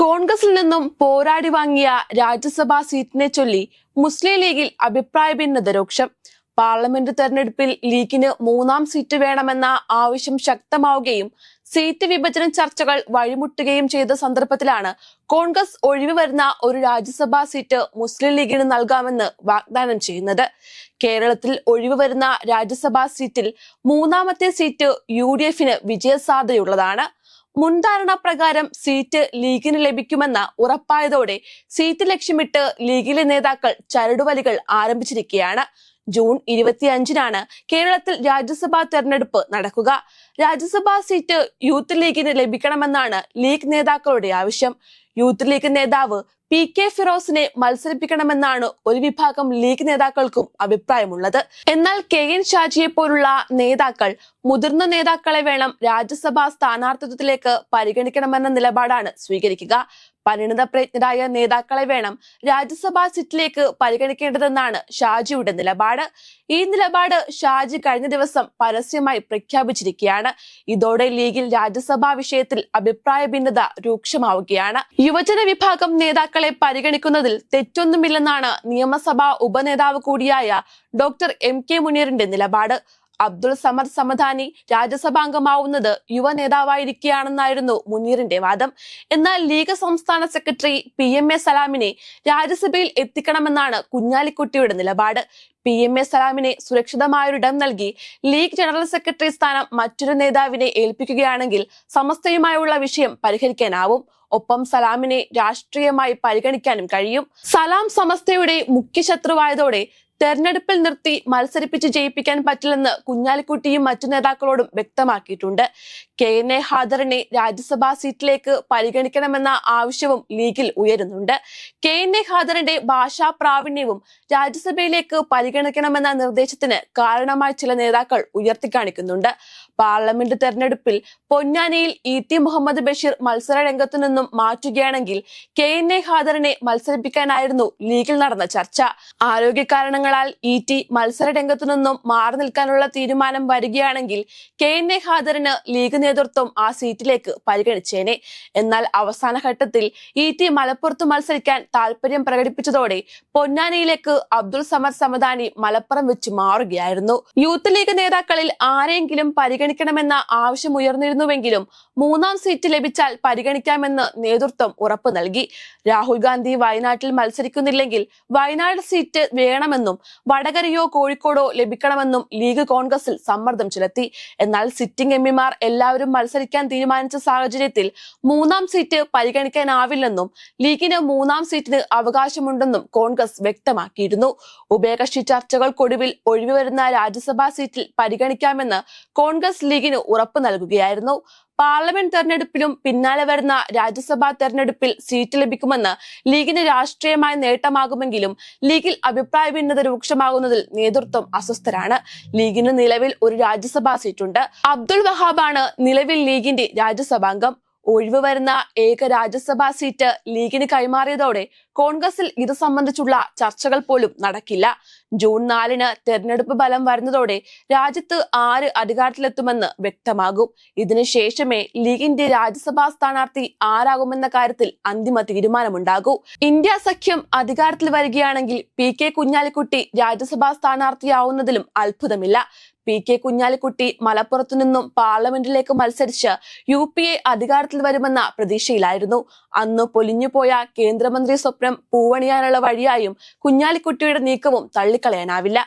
കോൺഗ്രസിൽ നിന്നും പോരാടി വാങ്ങിയ രാജ്യസഭാ സീറ്റിനെ ചൊല്ലി മുസ്ലിം ലീഗിൽ അഭിപ്രായ ഭിന്നത രൂക്ഷം. പാർലമെന്റ് തെരഞ്ഞെടുപ്പിൽ ലീഗിന് മൂന്നാം സീറ്റ് വേണമെന്ന ആവശ്യം ശക്തമാവുകയും സീറ്റ് വിഭജന ചർച്ചകൾ വഴിമുട്ടുകയും ചെയ്ത സന്ദർഭത്തിലാണ് കോൺഗ്രസ് ഒഴിവ് വരുന്ന ഒരു രാജ്യസഭാ സീറ്റ് മുസ്ലിം ലീഗിന് നൽകാമെന്ന് വാഗ്ദാനം ചെയ്യുന്നത്. കേരളത്തിൽ ഒഴിവ് വരുന്ന രാജ്യസഭാ സീറ്റിൽ മൂന്നാമത്തെ സീറ്റ് യു ഡി എഫിന് വിജയസാധ്യതയുള്ളതാണ്. മുൻധാരണ പ്രകാരം സീറ്റ് ലീഗിന് ലഭിക്കുമെന്ന് ഉറപ്പായതോടെ സീറ്റ് ലക്ഷ്യമിട്ട് ലീഗിലെ നേതാക്കൾ ചരടുവലികൾ ആരംഭിച്ചിരിക്കുകയാണ്. ജൂൺ ഇരുപത്തിയഞ്ചിനാണ് കേരളത്തിൽ രാജ്യസഭാ തെരഞ്ഞെടുപ്പ് നടക്കുക. രാജ്യസഭാ സീറ്റ് യൂത്ത് ലീഗിന് ലഭിക്കണമെന്നാണ് ലീഗ് നേതാക്കളുടെ ആവശ്യം. യൂത്ത് ലീഗ് നേതാവ് പി കെ ഫിറോസിനെ മത്സരിപ്പിക്കണമെന്നാണ് ഒരു വിഭാഗം ലീഗ് നേതാക്കൾക്കും അഭിപ്രായമുള്ളത്. എന്നാൽ കെ എൻ ഷാജിയെ പോലുള്ള നേതാക്കൾ മുതിർന്ന നേതാക്കളെ വേണം രാജ്യസഭാ സ്ഥാനാർത്ഥിത്വത്തിലേക്ക് പരിഗണിക്കണമെന്ന നിലപാടാണ് സ്വീകരിക്കുക. പരിണിത പ്രജ്ഞരായ നേതാക്കളെ വേണം രാജ്യസഭാ സീറ്റിലേക്ക് പരിഗണിക്കേണ്ടതെന്നാണ് ഷാജിയുടെ നിലപാട്. ഈ നിലപാട് ഷാജി കഴിഞ്ഞ ദിവസം പരസ്യമായി പ്രഖ്യാപിച്ചിരിക്കുകയാണ്. ഇതോടെ ലീഗിൽ രാജ്യസഭാ വിഷയത്തിൽ അഭിപ്രായ ഭിന്നത രൂക്ഷമാവുകയാണ്. യുവജന വിഭാഗം നേതാക്കളെ പരിഗണിക്കുന്നതിൽ തെറ്റൊന്നുമില്ലെന്നാണ് നിയമസഭാ ഉപനേതാവ് കൂടിയായ ഡോക്ടർ എം കെ മുനീറിന്റെ നിലപാട്. അബ്ദുൾ സമദ് സമദാനി രാജ്യസഭാംഗമാവുന്നത് യുവ നേതാവായിരിക്കുകയാണെന്നായിരുന്നു മുനീറിന്റെ വാദം. എന്നാൽ ലീഗ് സംസ്ഥാന സെക്രട്ടറി പി എം എ സലാമിനെ രാജ്യസഭയിൽ എത്തിക്കണമെന്നാണ് കുഞ്ഞാലിക്കുട്ടിയുടെ നിലപാട്. പി എം എ സലാമിനെ സുരക്ഷിതമായൊരിടം നൽകി ലീഗ് ജനറൽ സെക്രട്ടറി സ്ഥാനം മറ്റൊരു നേതാവിനെ ഏൽപ്പിക്കുകയാണെങ്കിൽ സമസ്തയുമായുള്ള വിഷയം പരിഹരിക്കാനാവും. ഒപ്പം സലാമിനെ രാഷ്ട്രീയമായി പരിഗണിക്കാനും കഴിയും. സലാം സമസ്തയുടെ മുഖ്യ ശത്രുവായതോടെ തെരഞ്ഞെടുപ്പിൽ നിർത്തി മത്സരിപ്പിച്ച് ജയിപ്പിക്കാൻ പറ്റില്ലെന്ന് കുഞ്ഞാലിക്കുട്ടിയും മറ്റു നേതാക്കളോടും വ്യക്തമാക്കിയിട്ടുണ്ട്. കെ എൻ എ ഹാദറിനെ രാജ്യസഭാ സീറ്റിലേക്ക് പരിഗണിക്കണമെന്ന ആവശ്യവും ലീഗിൽ ഉയരുന്നുണ്ട്. കെ എൻ എ ഹാദറിന്റെ ഭാഷാ പ്രാവീണ്യവും രാജ്യസഭയിലേക്ക് പരിഗണിക്കണമെന്ന നിർദ്ദേശത്തിന് കാരണമായി ചില നേതാക്കൾ ഉയർത്തിക്കാണിക്കുന്നുണ്ട്. പാർലമെന്റ് തെരഞ്ഞെടുപ്പിൽ പൊന്നാനിയിൽ ഇ ടി മുഹമ്മദ് ബഷീർ മത്സര രംഗത്തു നിന്നും മാറ്റുകയാണെങ്കിൽ കെ എൻ എ ഹാദറിനെ മത്സരിപ്പിക്കാനായിരുന്നു ലീഗിൽ നടന്ന ചർച്ച. ആരോഗ്യ കാരണങ്ങളാൽ ഇ ടി മത്സര രംഗത്തു നിന്നും മാറി നിൽക്കാനുള്ള തീരുമാനം വരികയാണെങ്കിൽ കെ എൻ എ ഖാദറിന് ലീഗ് നേതൃത്വം ആ സീറ്റിലേക്ക് പരിഗണിച്ചേനെ. എന്നാൽ അവസാന ഘട്ടത്തിൽ ഇ ടി മലപ്പുറത്ത് മത്സരിക്കാൻ താല്പര്യം പ്രകടിപ്പിച്ചതോടെ പൊന്നാനിയിലേക്ക് അബ്ദുൾ സമദ് സമദാനി മലപ്പുറം വെച്ച് മാറുകയായിരുന്നു. യൂത്ത് ലീഗ് നേതാക്കളിൽ ആരെങ്കിലും പരിഗണിക്കണമെന്ന ആവശ്യം ഉയർന്നിരുന്നുവെങ്കിലും മൂന്നാം സീറ്റ് ലഭിച്ചാൽ പരിഗണിക്കാമെന്ന് നേതൃത്വം ഉറപ്പു നൽകി. രാഹുൽ ഗാന്ധി വയനാട്ടിൽ മത്സരിക്കുന്നില്ലെങ്കിൽ വയനാട് സീറ്റ് വേണമെന്നും വടകരയോ കോഴിക്കോടോ ലഭിക്കണമെന്നും ലീഗ് കോൺഗ്രസിൽ സമ്മർദ്ദം ചെലുത്തി. എന്നാൽ സിറ്റിംഗ് എംപിമാർ എല്ലാവരും മത്സരിക്കാൻ തീരുമാനിച്ച സാഹചര്യത്തിൽ മൂന്നാം സീറ്റ് പരിഗണിക്കാനാവില്ലെന്നും ലീഗിന് മൂന്നാം സീറ്റിന് അവകാശമുണ്ടെന്നും കോൺഗ്രസ് വ്യക്തമാക്കിയിരുന്നു. ഉഭയകക്ഷി ചർച്ചകൾക്കൊടുവിൽ ഒഴിവുവരുന്ന രാജ്യസഭാ സീറ്റിൽ പരിഗണിക്കാമെന്ന് കോൺഗ്രസ് ലീഗിന് ഉറപ്പ് നൽകുകയായിരുന്നു. പാർലമെന്റ് തെരഞ്ഞെടുപ്പിലും പിന്നാലെ വരുന്ന രാജ്യസഭാ തെരഞ്ഞെടുപ്പിൽ സീറ്റ് ലഭിക്കുമെന്ന് ലീഗിന് രാഷ്ട്രീയമായ നേട്ടമാകുമെങ്കിലും ലീഗിൽ അഭിപ്രായ ഭിന്നത രൂക്ഷമാകുന്നതിൽ നേതൃത്വം അസ്വസ്ഥരാണ്. ലീഗിന് നിലവിൽ ഒരു രാജ്യസഭാ സീറ്റുണ്ട്. അബ്ദുൾ വഹാബാണ് നിലവിൽ ലീഗിന്റെ രാജ്യസഭാംഗം. ഒഴിവ് വരുന്ന ഏക രാജ്യസഭാ സീറ്റ് ലീഗിന് കൈമാറിയതോടെ കോൺഗ്രസിൽ ഇത് സംബന്ധിച്ചുള്ള ചർച്ചകൾ പോലും നടക്കില്ല. ജൂൺ നാലിന് തെരഞ്ഞെടുപ്പ് ഫലം വരുന്നതോടെ രാജ്യത്ത് ആര് അധികാരത്തിലെത്തുമെന്ന് വ്യക്തമാകും. ഇതിനുശേഷമേ ലീഗിന്റെ രാജ്യസഭാ സ്ഥാനാർത്ഥി ആരാകുമെന്ന കാര്യത്തിൽ അന്തിമ തീരുമാനമുണ്ടാകൂ. ഇന്ത്യ സഖ്യം അധികാരത്തിൽ വരികയാണെങ്കിൽ പി കെ കുഞ്ഞാലിക്കുട്ടി രാജ്യസഭാ സ്ഥാനാർത്ഥിയാവുന്നതിലും അത്ഭുതമില്ല. പി കെ കുഞ്ഞാലിക്കുട്ടി മലപ്പുറത്തു നിന്നും പാർലമെന്റിലേക്ക് മത്സരിച്ച് യു പി എ അധികാരത്തിൽ വരുമെന്ന പ്രതീക്ഷയിലായിരുന്നു. അന്ന് പൊലിഞ്ഞുപോയ കേന്ദ്രമന്ത്രി സ്വപ്നം പൂവണിയാനുള്ള വഴിയായും കുഞ്ഞാലിക്കുട്ടിയുടെ നീക്കവും തള്ളിക്കളയാനാവില്ല.